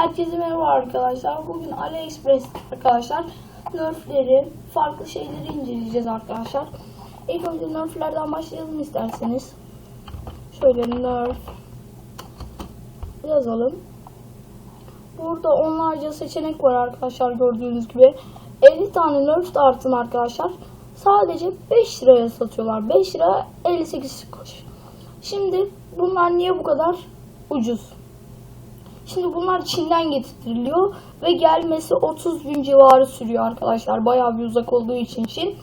Herkese merhaba arkadaşlar. Bugün AliExpress arkadaşlar nerfleri, farklı şeyleri inceleyeceğiz arkadaşlar. İlk önce nerflerden başlayalım isterseniz. Şöyle nerf yazalım. Burada onlarca seçenek var arkadaşlar gördüğünüz gibi. 50 tane nerf dartın arkadaşlar. Sadece 5 liraya satıyorlar. 5 lira 58 kuruş. Şimdi bunlar niye bu kadar ucuz? Şimdi bunlar Çin'den getiriliyor ve gelmesi 30 gün civarı sürüyor arkadaşlar. Bayağı bir uzak olduğu için Çin.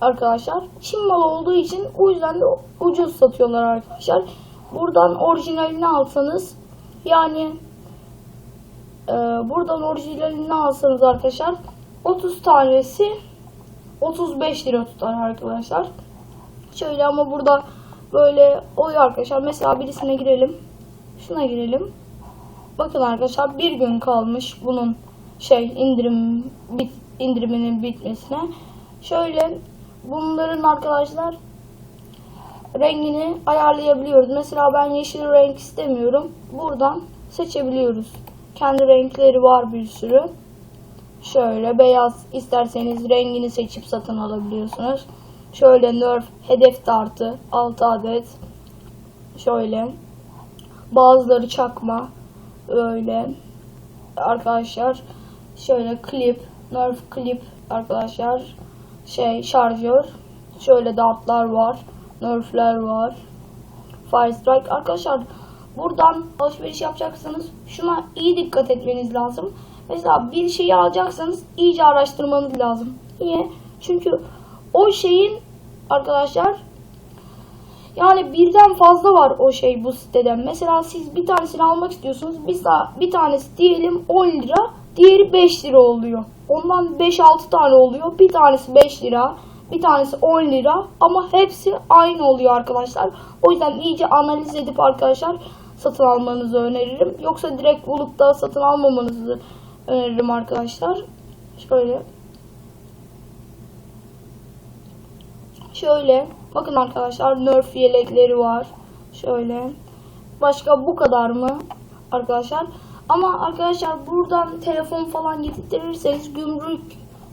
Arkadaşlar Çin malı olduğu için o yüzden de ucuz satıyorlar arkadaşlar. Buradan orijinalini alsanız yani e, buradan orijinalini alsanız arkadaşlar 30 tanesi 35 lira tutar arkadaşlar. Şöyle ama burada böyle oluyor arkadaşlar. Mesela birisine girelim. Şuna girelim. Bakın arkadaşlar bir gün kalmış bunun şey indirim bit, indiriminin bitmesine. Şöyle bunların arkadaşlar rengini ayarlayabiliyoruz. Mesela ben yeşil renk istemiyorum. Buradan seçebiliyoruz. Kendi renkleri var bir sürü. Şöyle beyaz isterseniz rengini seçip satın alabiliyorsunuz. Şöyle nerf hedef dartı 6 adet. Şöyle bazıları çakma öyle. Arkadaşlar şöyle klip nerf klip arkadaşlar. Şey şarjör. Şöyle dağıtlar var nerfler var. Fire strike. Arkadaşlar buradan alışveriş yapacaksanız şuna iyi dikkat etmeniz lazım. Mesela bir şeyi alacaksanız iyice araştırmanız lazım. Niye? Çünkü o şeyin arkadaşlar yani birden fazla var o şey bu siteden. Mesela siz bir tanesini almak istiyorsunuz. Bir, bir tanesi diyelim 10 lira. Diğeri 5 lira oluyor. Ondan 5-6 tane oluyor. Bir tanesi 5 lira. Bir tanesi 10 lira. Ama hepsi aynı oluyor arkadaşlar. O yüzden iyice analiz edip arkadaşlar satın almanızı öneririm. Yoksa direkt bulup da satın almamanızı öneririm arkadaşlar. Şöyle. Şöyle. Bakın arkadaşlar nerf yelekleri var. Şöyle. Başka bu kadar mı? Arkadaşlar. Ama arkadaşlar buradan telefon falan getirirseniz gümrük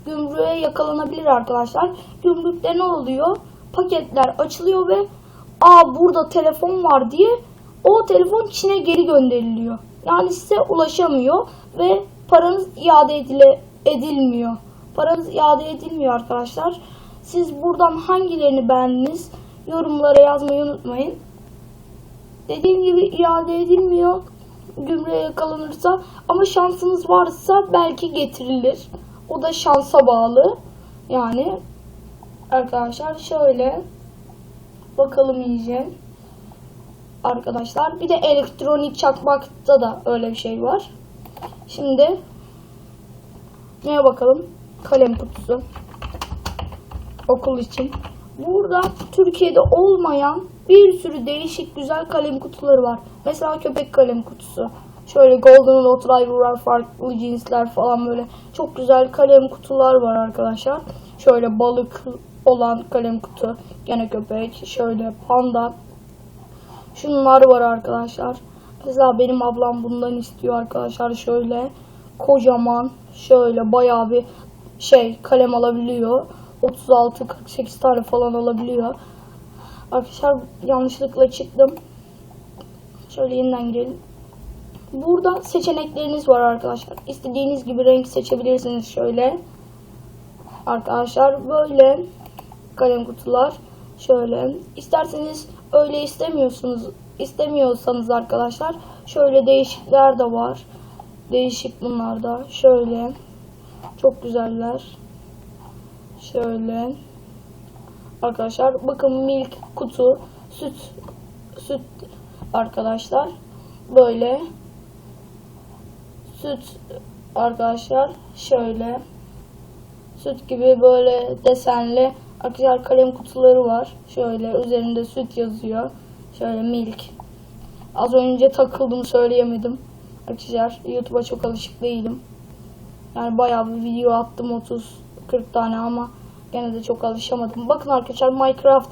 gümrüğe yakalanabilir arkadaşlar. Gümrükte ne oluyor? Paketler açılıyor ve aa burada telefon var diye o telefon Çin'e geri gönderiliyor. Yani size ulaşamıyor ve paranız iade edile, edilmiyor. Paranız iade edilmiyor arkadaşlar. Siz buradan hangilerini beğendiniz? Yorumlara yazmayı unutmayın. Dediğim gibi iade edilmiyor. Gümrüğe yakalanırsa ama şansınız varsa belki getirilir. O da şansa bağlı. Yani arkadaşlar şöyle bakalım iyice. Arkadaşlar bir de elektronik çakmakta da öyle bir şey var. Şimdi neye bakalım? Kalem kutusu okul için. Burada Türkiye'de olmayan bir sürü değişik güzel kalem kutuları var. Mesela köpek kalem kutusu. Şöyle Golden Retriever var, farklı cinsler falan böyle. Çok güzel kalem kutular var arkadaşlar. Şöyle balık olan kalem kutu. Gene köpek. Şöyle panda. Şunlar var arkadaşlar. Mesela benim ablam bundan istiyor arkadaşlar. Şöyle kocaman şöyle bayağı bir şey kalem alabiliyor. 36-48 tane falan alabiliyor. Arkadaşlar yanlışlıkla çıktım. Şöyle yeniden girelim. Burada seçenekleriniz var arkadaşlar. İstediğiniz gibi renk seçebilirsiniz şöyle. Arkadaşlar böyle kalem kutular. Şöyle. İsterseniz öyle istemiyorsunuz. istemiyorsanız arkadaşlar şöyle değişikler de var. Değişik bunlar da. Şöyle. Çok güzeller. Şöyle. Arkadaşlar bakın milk kutu süt süt arkadaşlar böyle süt arkadaşlar şöyle süt gibi böyle desenli arkadaşlar kalem kutuları var. Şöyle üzerinde süt yazıyor. Şöyle milk. Az önce takıldım söyleyemedim. Arkadaşlar YouTube'a çok alışık değilim. Yani bayağı bir video attım 30 40 tane ama gene de çok alışamadım. Bakın arkadaşlar Minecraft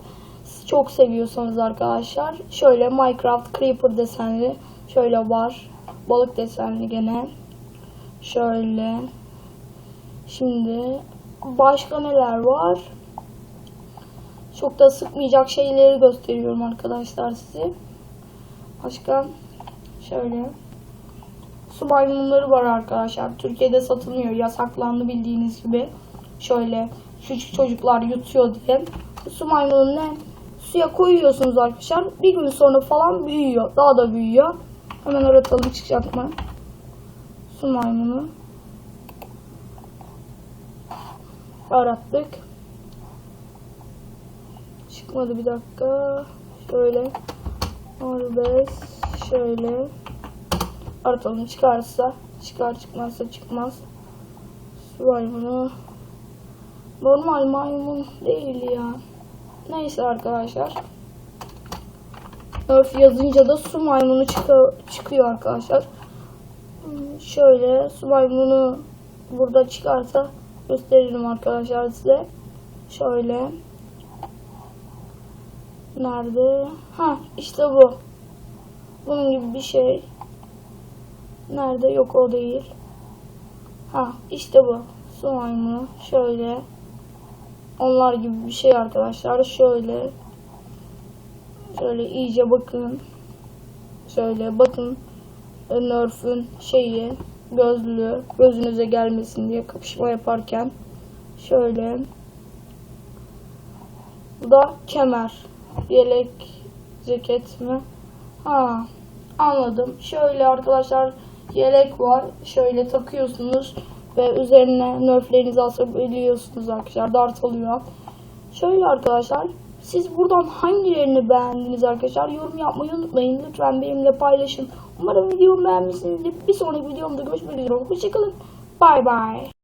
çok seviyorsanız arkadaşlar şöyle Minecraft Creeper desenli şöyle var. Balık desenli gene. Şöyle. Şimdi başka neler var? Çok da sıkmayacak şeyleri gösteriyorum arkadaşlar size. Başka şöyle su maymunları var arkadaşlar. Türkiye'de satılmıyor. Yasaklandı bildiğiniz gibi. Şöyle küçük çocuklar yutuyor diye. Su maymunu ne? Suya koyuyorsunuz arkadaşlar. Bir gün sonra falan büyüyor. Daha da büyüyor. Hemen aratalım çıkacak mı? Su maymunu. Arattık. Çıkmadı bir dakika. Şöyle. Orbes. Şöyle. Aratalım çıkarsa. Çıkar çıkmazsa çıkmaz. Su maymunu. Normal maymun değil ya. Neyse arkadaşlar. Nerf yazınca da su maymunu çıka- çıkıyor arkadaşlar. Şöyle su maymunu burada çıkarsa gösteririm arkadaşlar size. Şöyle. Nerede? Ha işte bu. Bunun gibi bir şey. Nerede? Yok o değil. Ha işte bu. Su maymunu. Şöyle. Onlar gibi bir şey arkadaşlar. Şöyle. Şöyle iyice bakın. Şöyle bakın. Nerf'ün şeyi. Gözlüğü. Gözünüze gelmesin diye kapışma yaparken. Şöyle. Bu da kemer. Yelek ceket mi? Ha anladım. Şöyle arkadaşlar yelek var. Şöyle takıyorsunuz ve üzerine nörflerinizi asabiliyorsunuz arkadaşlar. Dart alıyor. Şöyle arkadaşlar siz buradan hangilerini beğendiniz arkadaşlar? Yorum yapmayı unutmayın. Lütfen benimle paylaşın. Umarım videomu beğenmişsinizdir. Bir sonraki videomda görüşmek üzere. Hoşçakalın. Bay bay.